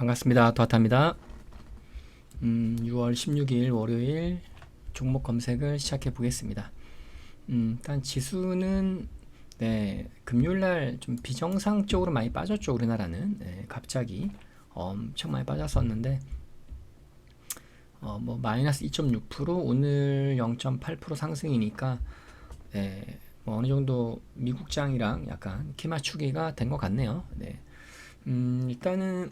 반갑습니다. 도하타입니다. 음, 6월 16일 월요일 종목 검색을 시작해 보겠습니다. 음, 일단 지수는 네, 금요일 날 좀 비정상적으로 많이 빠졌죠. 우리나라는 네, 갑자기 엄청 많이 빠졌었는데 어, 뭐 마이너스 2.6% 오늘 0.8% 상승이니까 네, 뭐 어느 정도 미국장이랑 약간 키 맞추기가 된 것 같네요. 네. 음, 일단은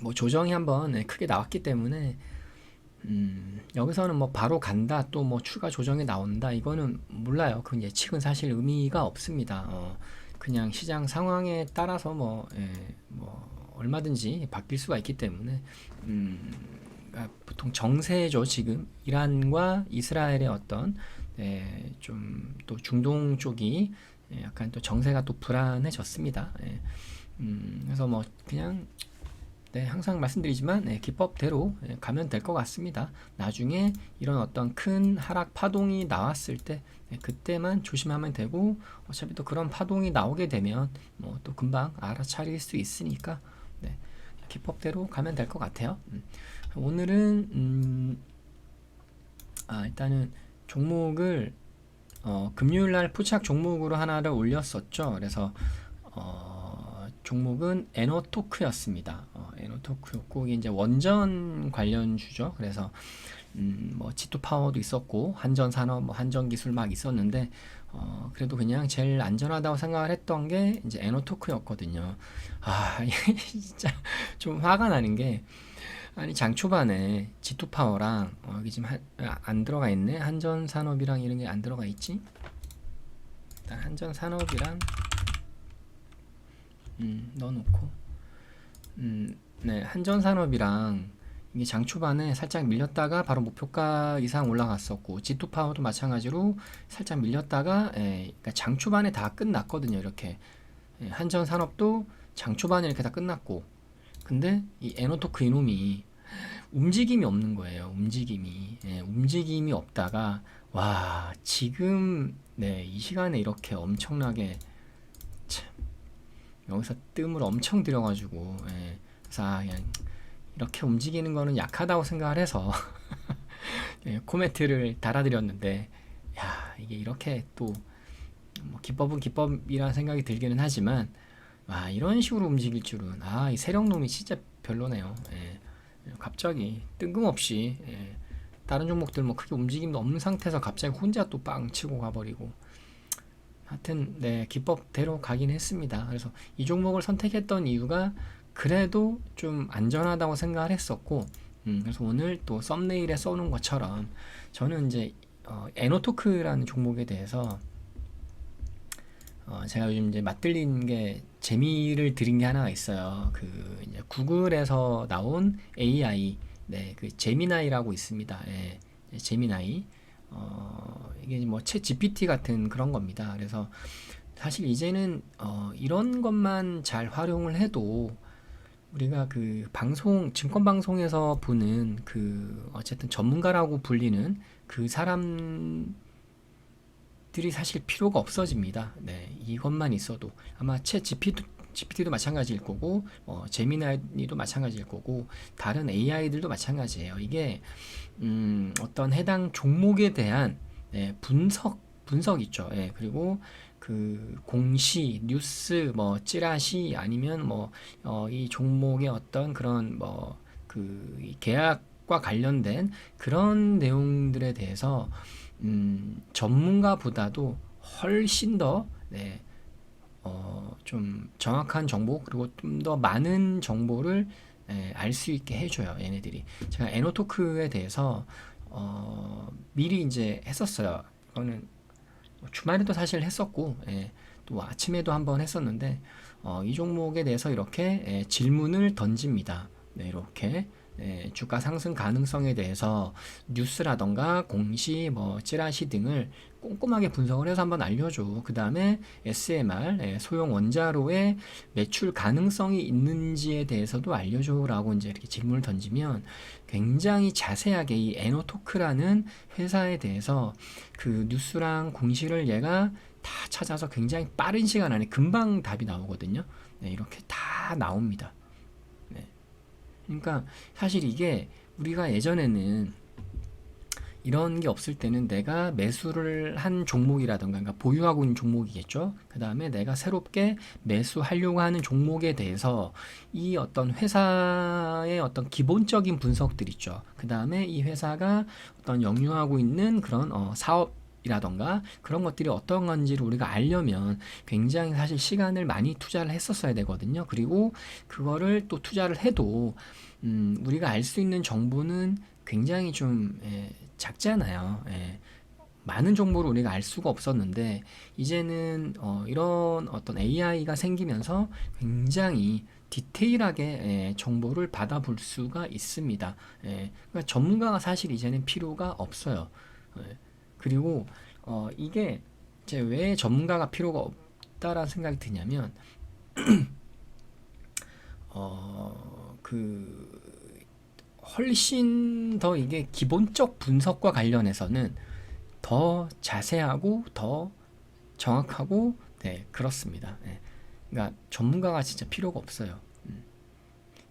뭐 조정이 한번 네, 크게 나왔기 때문에 음, 여기서는 뭐 바로 간다 또 뭐 추가 조정이 나온다 이거는 몰라요. 그 예측은 사실 의미가 없습니다. 어, 그냥 시장 상황에 따라서 뭐, 예, 뭐 얼마든지 바뀔 수가 있기 때문에 음, 그러니까 보통 정세죠 지금 이란과 이스라엘의 어떤 예, 좀또 중동 쪽이 예, 약간 또 정세가 또 불안해졌습니다. 예, 음, 그래서 뭐 그냥 네, 항상 말씀드리지만 네, 기법대로 예, 가면 될 것 같습니다. 나중에 이런 어떤 큰 하락 파동이 나왔을 때 네, 그때만 조심하면 되고 어차피 또 그런 파동이 나오게 되면 뭐 또 금방 알아차릴 수 있으니까 네, 기법대로 가면 될 것 같아요. 음, 오늘은 음, 아, 일단은 종목을 어, 금요일 날 포착 종목으로 하나를 올렸었죠. 그래서 어, 종목은 에너토크였습니다. 어, 에너토크였고 이게 이제 원전 관련 주죠. 그래서 음, 뭐 G2 파워도 있었고 한전 산업, 뭐 한전 기술 막 있었는데 어, 그래도 그냥 제일 안전하다고 생각을 했던 게 이제 에너토크였거든요. 아, 진짜 좀 화가 나는 게 아니 장 초반에 G2 파워랑 어, 여기 지금 한, 아, 안 들어가 있네. 한전 산업이랑 이런 게 안 들어가 있지? 일단 한전 산업이랑 음, 넣어놓고. 음, 네 한전산업이랑 이게 장 초반에 살짝 밀렸다가 바로 목표가 이상 올라갔었고 G2 파워도 마찬가지로 살짝 밀렸다가 예, 그러니까 장 초반에 다 끝났거든요 이렇게. 예, 한전산업도 장 초반에 이렇게 다 끝났고. 근데 이 에너토크 이놈이 움직임이 없는 거예요 움직임이. 예, 움직임이 없다가 와 지금 네 이 시간에 이렇게 엄청나게 여기서 뜸을 엄청 들여가지고 예. 그래서 아, 그냥 이렇게 움직이는 거는 약하다고 생각을 해서 예, 코멘트를 달아드렸는데 야 이게 이렇게 또 뭐 기법은 기법이라는 생각이 들기는 하지만 와 이런 식으로 움직일 줄은 아 이 세력놈이 진짜 별로네요. 예. 갑자기 뜬금없이 예. 다른 종목들 뭐 크게 움직임도 없는 상태에서 갑자기 혼자 또 빵 치고 가버리고 하여튼 네 기법대로 가긴 했습니다. 그래서 이 종목을 선택했던 이유가 그래도 좀 안전하다고 생각을 했었고 음, 그래서 오늘 또 썸네일에 써놓은 것처럼 저는 이제 어, 에노토크라는 종목에 대해서 어, 제가 요즘 이제 맛들린 게 재미를 들인 게 하나가 있어요. 그 이제 구글에서 나온 AI, 네, 그 제미나이라고 있습니다. 예, 제미나이. 어, 이게 뭐채 GPT 같은 그런 겁니다. 그래서 사실 이제는 어, 이런 것만 잘 활용을 해도 우리가 그 방송 증권 방송에서 보는 그 어쨌든 전문가라고 불리는 그 사람들이 사실 필요가 없어집니다. 네, 이것만 있어도 아마 채 GPT GPT도 마찬가지일 거고, 어, 제미나이도 마찬가지일 거고, 다른 AI들도 마찬가지예요. 이게 음, 어떤 해당 종목에 대한 예, 분석 분석 있죠. 예, 그리고 그 공시, 뉴스, 뭐 찌라시 아니면 뭐이 어, 종목의 어떤 그런 뭐그 계약과 관련된 그런 내용들에 대해서 음, 전문가보다도 훨씬 더 네, 어, 좀 정확한 정보 그리고 좀 더 많은 정보를 예, 알 수 있게 해줘요 얘네들이. 제가 에노토크에 대해서 어, 미리 이제 했었어요. 이거는 뭐 주말에도 사실 했었고 예, 또 아침에도 한번 했었는데 어, 이 종목에 대해서 이렇게 예, 질문을 던집니다. 네, 이렇게 네, 주가 상승 가능성에 대해서 뉴스라던가 공시, 뭐 찌라시 등을 꼼꼼하게 분석을 해서 한번 알려줘. 그 다음에 SMR, 네, 소형 원자로의 매출 가능성이 있는지에 대해서도 알려줘라고 이제 이렇게 질문을 던지면 굉장히 자세하게 이 에노토크라는 회사에 대해서 그 뉴스랑 공시를 얘가 다 찾아서 굉장히 빠른 시간 안에 금방 답이 나오거든요. 네, 이렇게 다 나옵니다. 그러니까 사실 이게 우리가 예전에는 이런 게 없을 때는 내가 매수를 한 종목이라던가 그러니까 보유하고 있는 종목이겠죠. 그 다음에 내가 새롭게 매수하려고 하는 종목에 대해서 이 어떤 회사의 어떤 기본적인 분석들 있죠. 그 다음에 이 회사가 어떤 영유하고 있는 그런 어, 사업 이라던가 그런 것들이 어떤 건지를 우리가 알려면 굉장히 사실 시간을 많이 투자를 했었어야 되거든요. 그리고 그거를 또 투자를 해도 음, 우리가 알 수 있는 정보는 굉장히 좀 예, 작잖아요. 예. 많은 정보를 우리가 알 수가 없었는데 이제는 어, 이런 어떤 AI가 생기면서 굉장히 디테일하게 예, 정보를 받아볼 수가 있습니다. 예, 그러니까 전문가가 사실 이제는 필요가 없어요. 예, 그리고 어, 이게 이제 왜 전문가가 필요가 없다라는 생각이 드냐면 어, 그 훨씬 더 이게 기본적 분석과 관련해서는 더 자세하고 더 정확하고 네 그렇습니다. 네. 그러니까 전문가가 진짜 필요가 없어요. 음.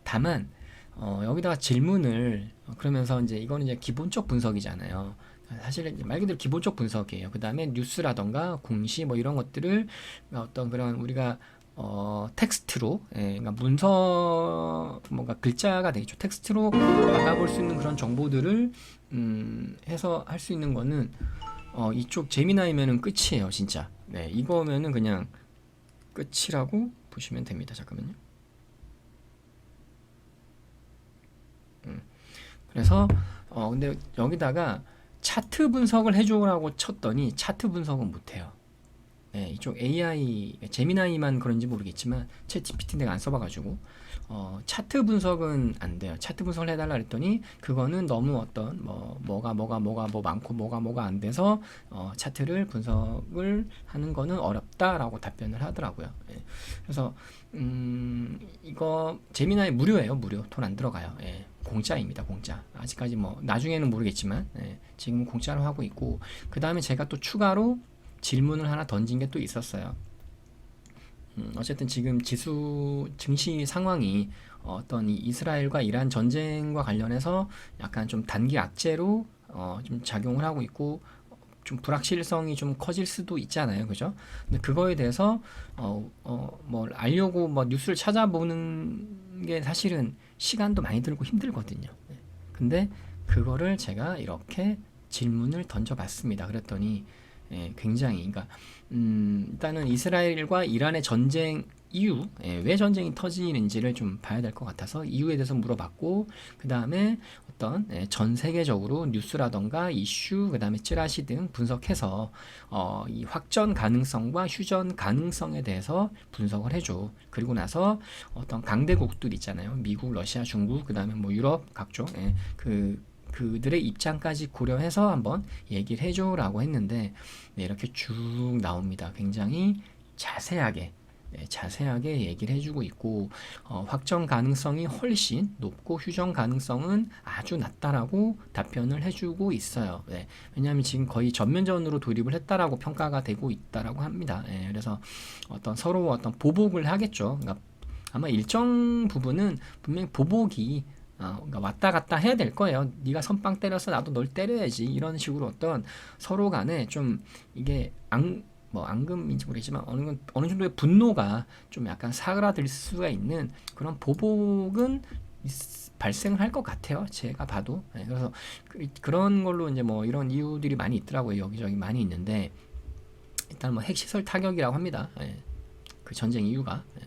다만 어, 여기다가 질문을 그러면서 이제 이거는 이제 기본적 분석이잖아요. 사실 말 그대로 기본적 분석이에요. 그 다음에 뉴스라던가 공시 뭐 이런 것들을 어떤 그런 우리가 어, 텍스트로, 예, 그러니까 문서, 뭔가 글자가 되겠죠. 텍스트로 받아볼 수 있는 그런 정보들을, 음, 해서 할 수 있는 거는, 어, 이쪽 재미나이면은 끝이에요, 진짜. 네, 이거면은 그냥 끝이라고 보시면 됩니다. 잠깐만요. 음, 그래서, 어, 근데 여기다가 차트 분석을 해주라고 쳤더니 차트 분석은 못해요. 네, 이쪽 AI 제미나이만 그런지 모르겠지만 챗 GPT 내가 안 써봐가지고 어, 차트 분석은 안 돼요. 차트 분석을 해달라 그랬더니 그거는 너무 어떤 뭐 뭐가 뭐가 뭐가 뭐 많고 뭐가 뭐가 안 돼서 어, 차트를 분석을 하는 거는 어렵다라고 답변을 하더라고요. 예. 그래서 음, 이거 제미나이 무료예요. 무료 돈 안 들어가요. 예. 공짜입니다. 공짜. 아직까지 뭐 나중에는 모르겠지만 예. 지금은 공짜로 하고 있고 그 다음에 제가 또 추가로 질문을 하나 던진 게 또 있었어요. 음, 어쨌든 지금 지수 증시 상황이 어떤 이 이스라엘과 이란 전쟁과 관련해서 약간 좀 단기 악재로 어, 좀 작용을 하고 있고 좀 불확실성이 좀 커질 수도 있잖아요, 그죠? 근데 그거에 대해서 어, 어, 뭐 알려고 뭐 뉴스를 찾아보는 게 사실은 시간도 많이 들고 힘들거든요. 네. 근데 그거를 제가 이렇게 질문을 던져봤습니다. 그랬더니 예, 굉장히 그러니까 음, 일단은 이스라엘과 이란의 전쟁 이유 예, 왜 전쟁이 터지는지를 좀 봐야 될 것 같아서 이유에 대해서 물어봤고 그 다음에 어떤 예, 전 세계적으로 뉴스라던가 이슈 그 다음에 찌라시 등 분석해서 어, 이 확전 가능성과 휴전 가능성에 대해서 분석을 해줘. 그리고 나서 어떤 강대국들 있잖아요. 미국 러시아 중국 그 다음에 뭐 유럽 각종 예, 그 그들의 입장까지 고려해서 한번 얘기를 해줘라고 했는데 네, 이렇게 쭉 나옵니다. 굉장히 자세하게 네, 자세하게 얘기를 해주고 있고 어, 확정 가능성이 훨씬 높고 휴정 가능성은 아주 낮다라고 답변을 해주고 있어요. 네, 왜냐하면 지금 거의 전면전으로 돌입을 했다라고 평가가 되고 있다라고 합니다. 네, 그래서 어떤 서로 어떤 보복을 하겠죠. 그러니까 아마 일정 부분은 분명히 보복이 어, 그러니까 왔다 갔다 해야 될 거예요. 네가 선빵 때려서 나도 널 때려야지. 이런 식으로 어떤 서로 간에 좀 이게 앙, 뭐 앙금인지 모르겠지만 어느 어느 정도의 분노가 좀 약간 사그라들 수가 있는 그런 보복은 발생을 할 것 같아요. 제가 봐도. 네, 그래서 그, 런 걸로 이제 뭐 이런 이유들이 많이 있더라고요. 여기저기 많이 있는데 일단 뭐 핵시설 타격이라고 합니다. 네, 그 전쟁 이유가. 네.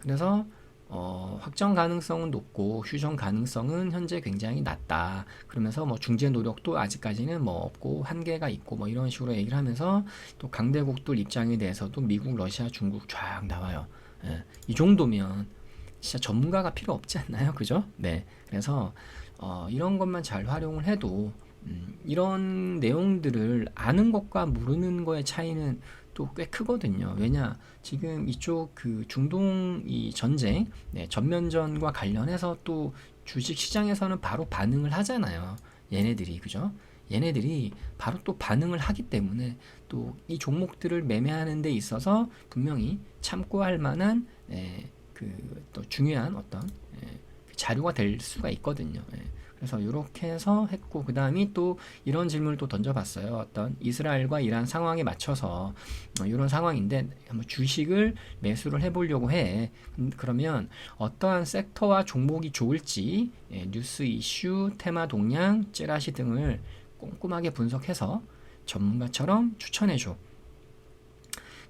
그래서 어, 확정 가능성은 높고 휴전 가능성은 현재 굉장히 낮다. 그러면서 뭐 중재 노력도 아직까지는 뭐 없고 한계가 있고 뭐 이런 식으로 얘기를 하면서 또 강대국들 입장에 대해서도 미국, 러시아, 중국 쫙 나와요. 예, 이 정도면 진짜 전문가가 필요 없지 않나요? 그죠? 네. 그래서 어, 이런 것만 잘 활용을 해도 음, 이런 내용들을 아는 것과 모르는 거의 차이는 또 꽤 크거든요. 왜냐 지금 이쪽 그 중동 이 전쟁 네, 전면전과 관련해서 또 주식 시장에서는 바로 반응을 하잖아요. 얘네들이 그죠? 얘네들이 바로 또 반응을 하기 때문에 또 이 종목들을 매매하는 데 있어서 분명히 참고할 만한 예, 그또 중요한 어떤 예, 자료가 될 수가 있거든요. 예. 그래서 이렇게 해서 했고 그 다음이 또 이런 질문을 또 던져봤어요. 어떤 이스라엘과 이란 상황에 맞춰서 어, 이런 상황인데 한번 주식을 매수를 해보려고 해. 음, 그러면 어떠한 섹터와 종목이 좋을지 예, 뉴스 이슈, 테마 동향, 찌라시 등을 꼼꼼하게 분석해서 전문가처럼 추천해줘.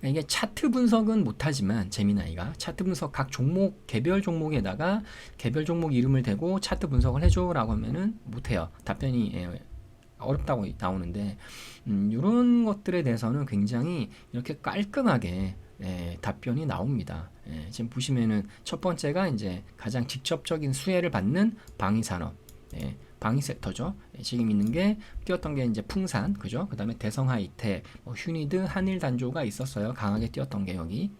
이게 차트 분석은 못하지만 재미나이가 차트 분석 각 종목 개별 종목에다가 개별 종목 이름을 대고 차트 분석을 해줘라고 하면은 못해요. 답변이 예, 어렵다고 나오는데 음, 이런 것들에 대해서는 굉장히 이렇게 깔끔하게 예, 답변이 나옵니다. 예, 지금 보시면은 첫 번째가 이제 가장 직접적인 수혜를 받는 방위산업. 예, 방위 섹터죠. 예, 지금 있는 게 뛰었던 게 이제 풍산, 그죠? 그 다음에 대성하이텍, 뭐 휴니드, 한일 단조가 있었어요. 강하게 뛰었던 게 여기.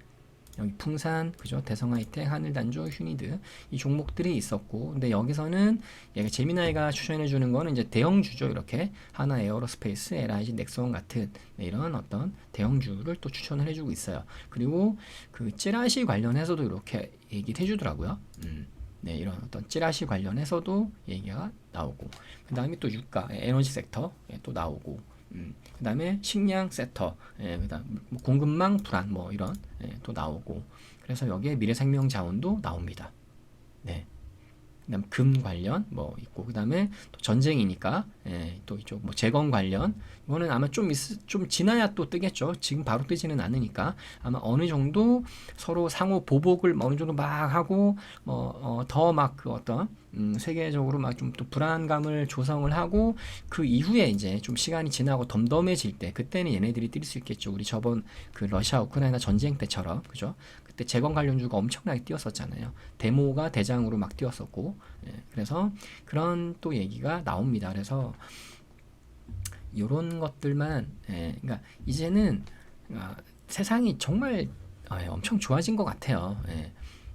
여기 풍산, 그죠? 대성하이텍, 한일 단조, 휴니드 이 종목들이 있었고, 근데 여기서는 얘가 재미나이가 추천해 주는 거는 이제 대형주죠. 이렇게 하나 에어로스페이스, LIG, 넥스원 같은 네, 이런 어떤 대형주를 또 추천을 해주고 있어요. 그리고 그 찌라시 관련해서도 이렇게 얘기를 해주더라고요. 음. 네, 이런 어떤 찌라시 관련해서도 얘기가 나오고 그 다음에 또 유가, 예, 에너지 섹터 예, 또 나오고 음, 그 다음에 식량 섹터 예, 그 다음 뭐 공급망 불안 뭐 이런 예, 또 나오고 그래서 여기에 미래생명 자원도 나옵니다. 네. 그다음 금 관련 뭐 있고 그다음에 또 전쟁이니까 예, 또 이쪽 뭐 재건 관련 이거는 아마 좀, 있, 좀 지나야 또 뜨겠죠. 지금 바로 뜨지는 않으니까 아마 어느 정도 서로 상호 보복을 어느 정도 막 하고 뭐 더막그 어떤 음, 세계적으로 막 좀 또 불안감을 조성을 하고 그 이후에 이제 좀 시간이 지나고 덤덤해질 때 그때는 얘네들이 뛸 수 있겠죠. 우리 저번 그 러시아 우크라이나 전쟁 때처럼 그죠? 그때 재건 관련주가 엄청나게 뛰었었잖아요. 데모가 대장으로 막 뛰었었고, 예, 그래서 그런 또 얘기가 나옵니다. 그래서 이런 것들만, 예, 그러니까 이제는 아, 세상이 정말 아, 예, 엄청 좋아진 것 같아요. 예,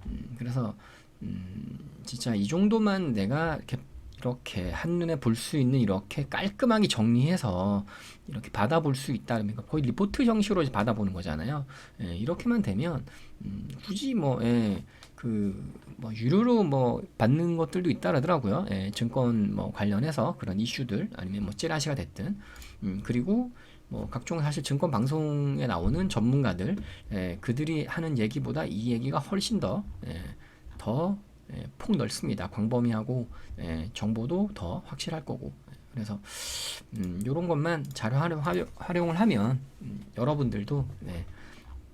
음, 그래서 음, 진짜 이 정도만 내가 이렇게 이렇게 한눈에 볼 수 있는 이렇게 깔끔하게 정리해서 이렇게 받아볼 수 있다면 거의 리포트 형식으로 받아보는 거잖아요. 예, 이렇게만 되면 음, 굳이 뭐 예, 그뭐 유료로 뭐 받는 것들도 있다 그러더라고요. 예, 증권 뭐 관련해서 그런 이슈들 아니면 뭐 찌라시가 됐든 음, 그리고 뭐 각종 사실 증권 방송에 나오는 전문가들 예, 그들이 하는 얘기보다 이 얘기가 훨씬 더 예, 더 예, 폭넓습니다. 광범위하고 예, 정보도 더 확실할 거고 그래서 음, 이런 것만 잘 활용, 활용을 하면 음, 여러분들도 네,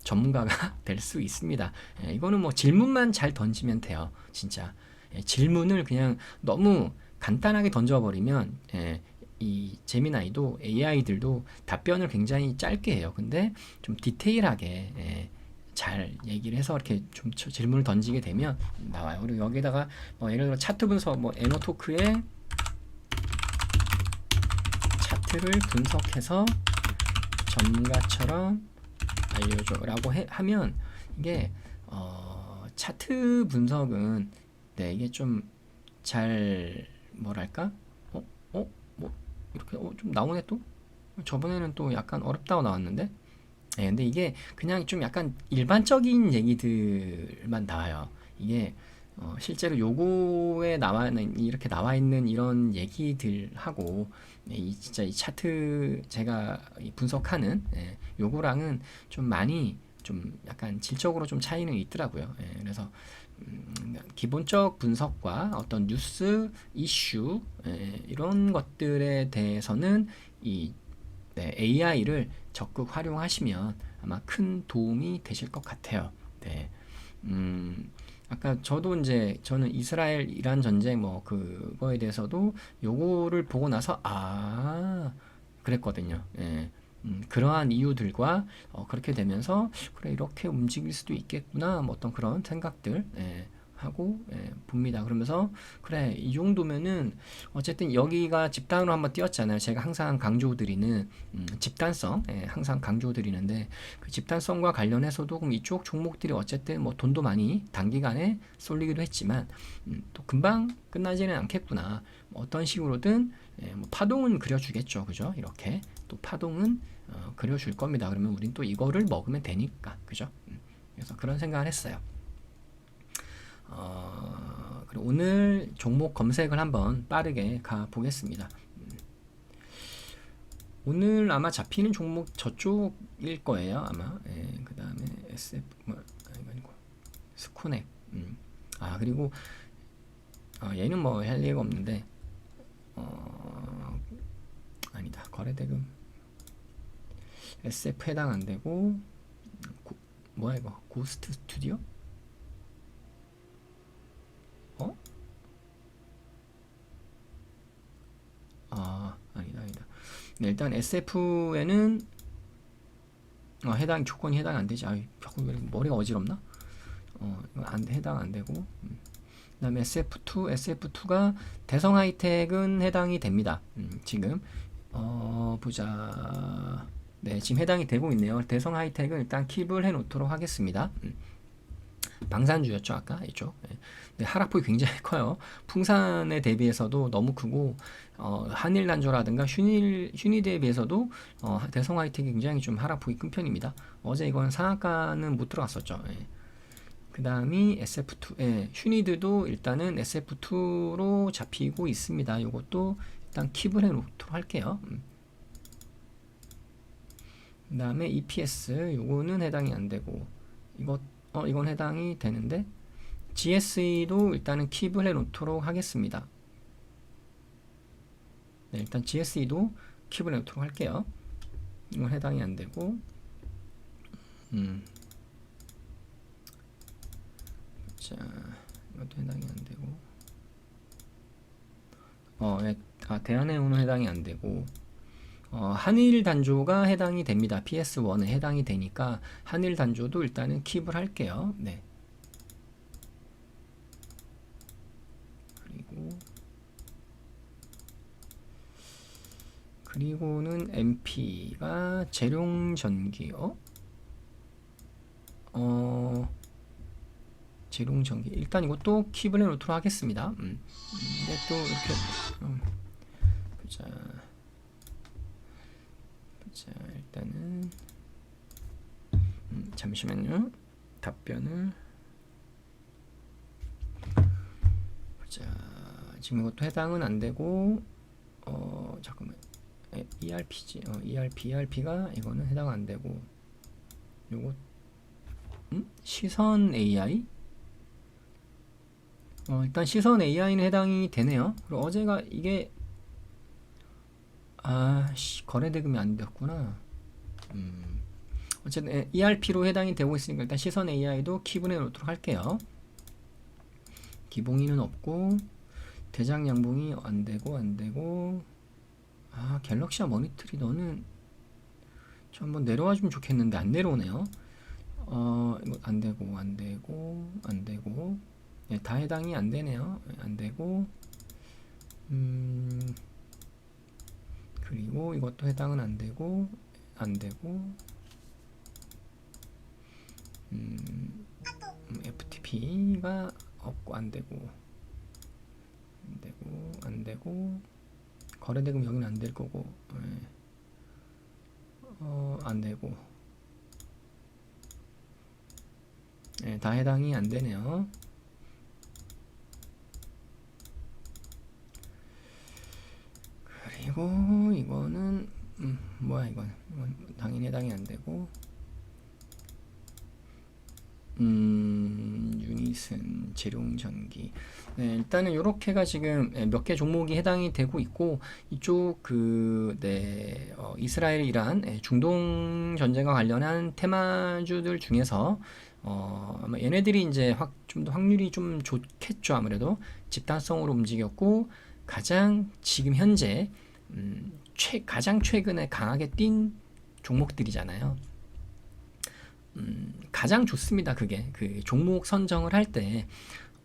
전문가가 될 수 있습니다. 예, 이거는 뭐 질문만 잘 던지면 돼요. 진짜 예, 질문을 그냥 너무 간단하게 던져버리면 예, 이 제미나이도 AI들도 답변을 굉장히 짧게 해요. 근데 좀 디테일하게 예, 잘 얘기를 해서 이렇게 좀 질문을 던지게 되면 나와요. 그리고 여기다가 뭐 예를 들어 차트 분석, 뭐 에너토크의 차트를 분석해서 전문가처럼 알려줘라고 해, 하면 이게 어, 차트 분석은 네 이게 좀 잘 뭐랄까 어? 어? 뭐 이렇게 어, 좀 나오네 또 저번에는 또 약간 어렵다고 나왔는데 네, 근데 이게 그냥 좀 약간 일반적인 얘기들만 나와요. 이게 어, 실제로 요거에 나와 있는 이렇게 나와 있는 이런 얘기들하고 네, 이 진짜 이 차트 제가 분석하는 예, 요거랑은 좀 많이 좀 약간 질적으로 좀 차이는 있더라고요. 예, 그래서 음, 기본적 분석과 어떤 뉴스 이슈 예, 이런 것들에 대해서는 이 네, AI를 적극 활용하시면 아마 큰 도움이 되실 것 같아요. 네. 음, 아까 저도 이제 저는 이스라엘 이란 전쟁 뭐 그거에 대해서도 요거를 보고 나서 아 그랬거든요. 예. 음, 그러한 이유들과 어, 그렇게 되면서 그래 이렇게 움직일 수도 있겠구나 뭐 어떤 그런 생각들 예. 하고 예, 봅니다. 그러면서 그래 이 정도면은 어쨌든 여기가 집단으로 한번 뛰었잖아요. 제가 항상 강조드리는 음, 집단성 예, 항상 강조드리는데 그 집단성과 관련해서도 그럼 이쪽 종목들이 어쨌든 뭐 돈도 많이 단기간에 쏠리기도 했지만 음, 또 금방 끝나지는 않겠구나. 뭐 어떤 식으로든 예, 뭐 파동은 그려주겠죠, 그죠? 이렇게 또 파동은 어, 그려줄 겁니다. 그러면 우린 또 이거를 먹으면 되니까, 그죠? 음, 그래서 그런 생각을 했어요. 오늘 종목 검색을 한번 빠르게 가 보겠습니다. 음. 오늘 아마 잡히는 종목 저쪽일 거예요 아마. 예, 그 다음에 SF 뭐 아니고 스코넥. 음. 아 그리고 어, 얘는 뭐 할 얘기가 없는데 어, 아니다 거래대금 SF 해당 안 되고 고, 뭐야 이거 고스트 스튜디오? 어? 아 아니다 아니다. 네, 일단 SF에는 어, 해당 조건이 해당 안 되지. 아, 자꾸 왜 머리가 어지럽나? 어, 이거 안 해당 안 되고. 음. 그다음에 SF2, SF2가 대성 하이텍은 해당이 됩니다. 음, 지금 어, 보자. 네, 지금 해당이 되고 있네요. 대성 하이텍은 일단 킵을 해 놓도록 하겠습니다. 음. 방산주였죠 아까? 이쪽. 네. 네, 하락폭이 굉장히 커요. 풍산에 대비해서도 너무 크고 어, 한일 난조라든가 슈닐 슈니드에 비해서도 어, 대성 하이텍이 굉장히 좀 하락폭이 큰 편입니다. 어제 이건 상한가는 못 들어갔었죠. 예. 그 다음이 SF2 예, 슈니드도 일단은 SF2로 잡히고 있습니다. 요것도 일단 킵을 해 놓도록 할게요. 음. 그 다음에 EPS 요거는 해당이 안 되고 이것 어 이건 해당이 되는데 GSE도 일단은 킵을 해 놓도록 하겠습니다. 네, 일단 GSE도 킵을 해 놓도록 할게요. 이건 해당이 안 되고 음. 자, 이것도 해당이 안 되고 어, 예, 아, 대한해운은 해당이 안 되고 어, 한일 단조가 해당이 됩니다. PS1은 해당이 되니까 한일 단조도 일단은 킵을 할게요. 네. 그리고 그리고는 MP가 재룡 전기요. 어 재룡 전기 일단 이것도 킵을 해놓도록 하겠습니다. 음. 근데 또 이렇게 음. 보자. 자 일단은 음, 잠시만요 답변을 자 지금 이것도 해당은 안 되고 어 잠깐만 에, ERP지 어, ERP ERP가 이거는 해당 안 되고 요거 음? 시선 AI 어, 일단 시선 AI는 해당이 되네요. 그리고 어제가 이게 아, 씨, 거래 대금이 안 됐구나. 음. 어쨌든 ERP로 해당이 되고 있으니까 일단 시선 AI도 키분해 놓도록 할게요. 기봉이는 없고 대장 양봉이 안 되고 안 되고 아 갤럭시아 머니터리 너는 좀 한번 내려와 주면 좋겠는데 안 내려오네요. 어 이거 안 되고 안 되고 안 되고 네, 다 해당이 안 되네요. 안 되고 음. 그리고 이것도 해당은 안 되고 안 되고. 음, FTP가 없고 안 되고. 안 되고 안 되고. 거래대금 여기는 안 될 거고. 네. 어, 안 되고. 네, 다 해당이 안 되네요. 그리고 이거는 음, 뭐야 이건 이건 당연히 해당이 안 되고. 음, 유니슨, 재룡전기. 네, 일단은 이렇게가 지금 예, 몇개 종목이 해당이 되고 있고 이쪽 그 네, 어, 이스라엘 이란 예, 중동 전쟁과 관련한 테마주들 중에서 어, 아마 얘네들이 이제 확 좀 더 확률이 좀 좋겠죠 아무래도. 집단성으로 움직였고 가장 지금 현재 음, 최, 가장 최근에 강하게 뛴 종목들이잖아요. 음, 가장 좋습니다. 그게 그 종목 선정을 할때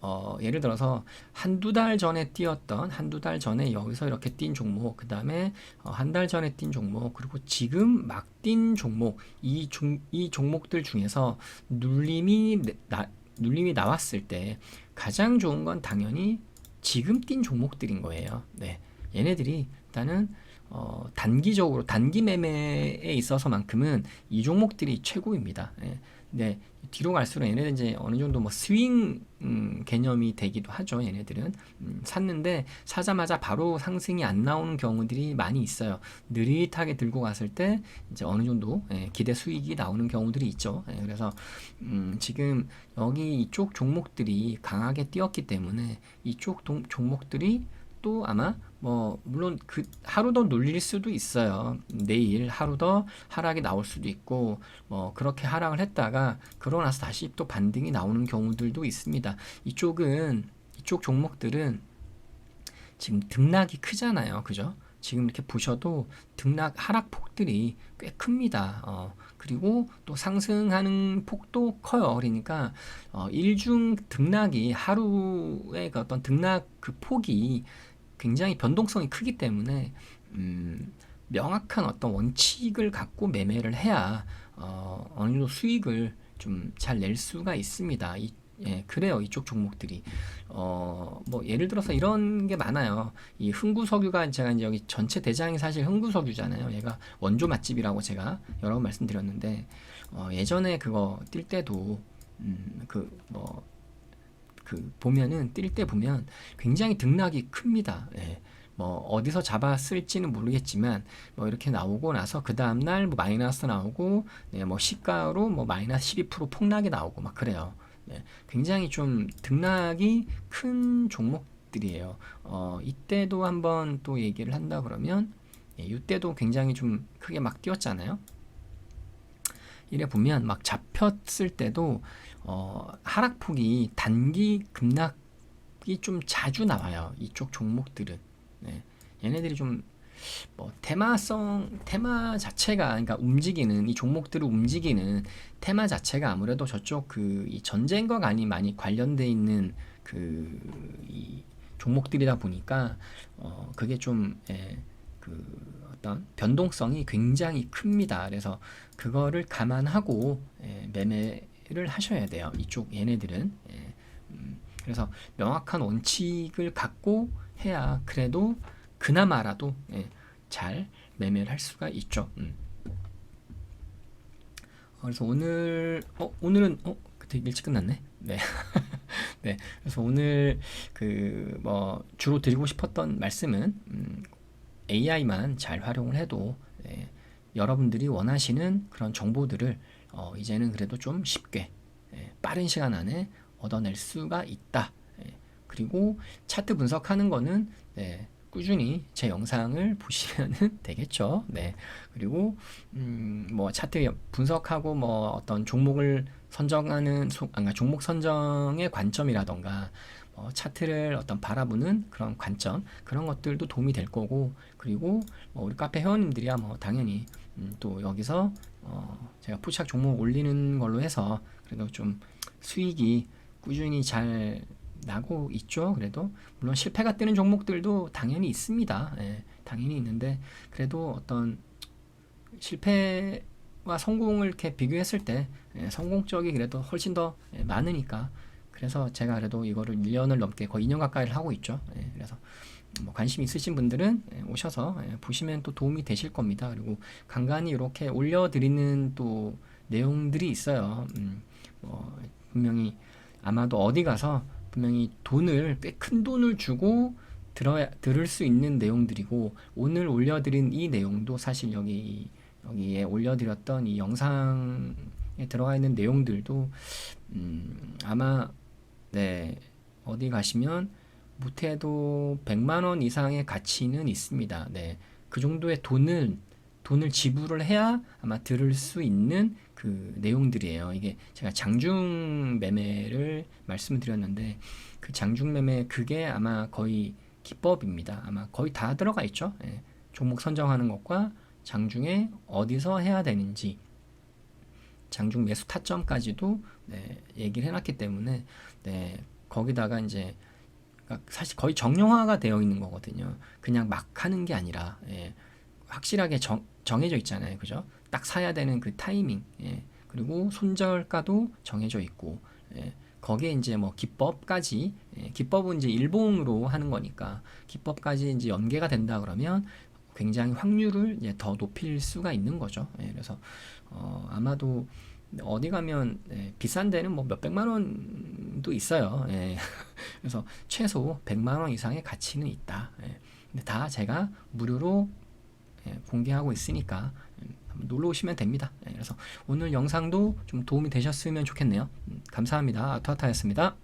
어, 예를 들어서 한두 달 전에 뛰었던 한두 달 전에 여기서 이렇게 뛴 종목 그 다음에 어, 한달 전에 뛴 종목 그리고 지금 막 뛴 종목 이, 종, 이 종목들 중에서 눌림이 나, 눌림이 나왔을 때 가장 좋은 건 당연히 지금 뛴 종목들인 거예요. 네. 얘네들이 일단은 어, 단기적으로 단기 매매에 있어서만큼은 이 종목들이 최고입니다. 예. 네, 뒤로 갈수록 얘네들 이제 어느 정도 뭐 스윙 음, 개념이 되기도 하죠. 얘네들은 음, 샀는데 사자마자 바로 상승이 안 나오는 경우들이 많이 있어요. 느릿하게 들고 갔을 때 이제 어느 정도 예, 기대 수익이 나오는 경우들이 있죠. 예, 그래서 음, 지금 여기 이쪽 종목들이 강하게 뛰었기 때문에 이쪽 동, 종목들이 또 아마 뭐 물론 그 하루 더 눌릴 수도 있어요. 내일 하루 더 하락이 나올 수도 있고 뭐 그렇게 하락을 했다가 그러고 나서 다시 또 반등이 나오는 경우들도 있습니다. 이쪽은 이쪽 종목들은 지금 등락이 크잖아요. 그죠? 지금 이렇게 보셔도 등락 하락 폭들이 꽤 큽니다. 어, 그리고 또 상승하는 폭도 커요. 그러니까 어, 일중 등락이 하루의 그 어떤 등락 그 폭이 굉장히 변동성이 크기 때문에 음, 명확한 어떤 원칙을 갖고 매매를 해야 어, 어느 정도 수익을 좀 잘 낼 수가 있습니다. 이, 예, 그래요. 이쪽 종목들이. 어, 뭐, 예를 들어서 이런 게 많아요. 이 흥구석유가 제가 이제 여기 전체 대장이 사실 흥구석유잖아요. 얘가 원조 맛집이라고 제가 여러 번 말씀드렸는데, 어, 예전에 그거 뛸 때도, 음, 그, 뭐, 그 보면은 뛸 때 보면 굉장히 등락이 큽니다. 예. 뭐 어디서 잡았을지는 모르겠지만 뭐 이렇게 나오고 나서 그 다음 날 뭐 마이너스 나오고 네, 뭐 시가로 뭐 마이너스 12% 폭락이 나오고 막 그래요. 네, 굉장히 좀 등락이 큰 종목들이에요. 어, 이때도 한번 또 얘기를 한다 그러면 예, 이때도 굉장히 좀 크게 막 뛰었잖아요. 이래 보면 막 잡혔을 때도 어, 하락폭이 단기 급락이 좀 자주 나와요. 이쪽 종목들은. 네. 얘네들이 좀, 뭐, 테마성, 테마 자체가, 그러니까 움직이는, 이 종목들을 움직이는 테마 자체가 아무래도 저쪽 그, 이 전쟁과 많이 많이 관련돼 있는 그, 이 종목들이다 보니까, 어, 그게 좀, 예, 그, 어떤 변동성이 굉장히 큽니다. 그래서 그거를 감안하고, 예, 매매, 를 하셔야 돼요. 이쪽 얘네들은. 예. 음, 그래서 명확한 원칙을 갖고 해야 그래도 그나마라도 예, 잘 매매를 할 수가 있죠. 음. 어, 그래서 오늘 어 오늘은 어 되게 일찍 끝났네. 네. 네. 그래서 오늘 그 뭐 주로 드리고 싶었던 말씀은 음, AI만 잘 활용을 해도 예, 여러분들이 원하시는 그런 정보들을 어, 이제는 그래도 좀 쉽게 예, 빠른 시간 안에 얻어낼 수가 있다. 예, 그리고 차트 분석하는 거는 네, 꾸준히 제 영상을 보시면 되겠죠. 네. 그리고 음, 뭐 차트 분석하고 뭐 어떤 종목을 선정하는 소, 아, 종목 선정의 관점이라던가 어, 차트를 어떤 바라보는 그런 관점 그런 것들도 도움이 될 거고 그리고 뭐 우리 카페 회원님들이야 뭐 당연히 음, 또 여기서 어, 제가 포착 종목 올리는 걸로 해서 그래도 좀 수익이 꾸준히 잘 나고 있죠. 그래도 물론 실패가 뜨는 종목들도 당연히 있습니다. 예, 당연히 있는데 그래도 어떤 실패와 성공을 이렇게 비교했을 때 예, 성공적이 그래도 훨씬 더 예, 많으니까 그래서 제가 그래도 이거를 1년을 넘게 거의 2년 가까이를 하고 있죠. 예, 그래서 뭐 관심 있으신 분들은 예, 오셔서 예, 보시면 또 도움이 되실 겁니다. 그리고 간간히 이렇게 올려드리는 또 내용들이 있어요. 음, 뭐 분명히 아마도 어디 가서 분명히 돈을 꽤 큰 돈을 주고 들어야 들을 수 있는 내용들이고 오늘 올려드린 이 내용도 사실 여기 여기에 올려드렸던 이 영상에 들어가 있는 내용들도 음, 아마 네 어디 가시면 못해도 100만 원 이상의 가치는 있습니다. 네. 그 정도의 돈을 돈을 지불을 해야 아마 들을 수 있는 그 내용들이에요. 이게 제가 장중 매매를 말씀을 드렸는데 그 장중 매매 그게 아마 거의 기법입니다. 아마 거의 다 들어가 있죠. 네. 종목 선정하는 것과 장중에 어디서 해야 되는지 장중 매수 타점까지도 네, 얘기를 해놨기 때문에 네, 거기다가 이제 그러니까 사실 거의 정형화가 되어 있는 거거든요. 그냥 막 하는 게 아니라 예, 확실하게 정, 정해져 있잖아요. 그죠? 딱 사야 되는 그 타이밍 예, 그리고 손절가도 정해져 있고 예, 거기에 이제 뭐 기법까지 예, 기법은 이제 일본으로 하는 거니까 기법까지 이제 연계가 된다 그러면 굉장히 확률을 더 높일 수가 있는 거죠. 예, 그래서 어, 아마도 어디 가면 예, 비싼 데는 뭐 몇백만 원도 있어요. 예. 그래서 최소 100만 원 이상의 가치는 있다. 예. 근데 다 제가 무료로 예, 공개하고 있으니까 음, 한번 놀러 오시면 됩니다. 예, 그래서 오늘 영상도 좀 도움이 되셨으면 좋겠네요. 음, 감사합니다. 아토아타였습니다.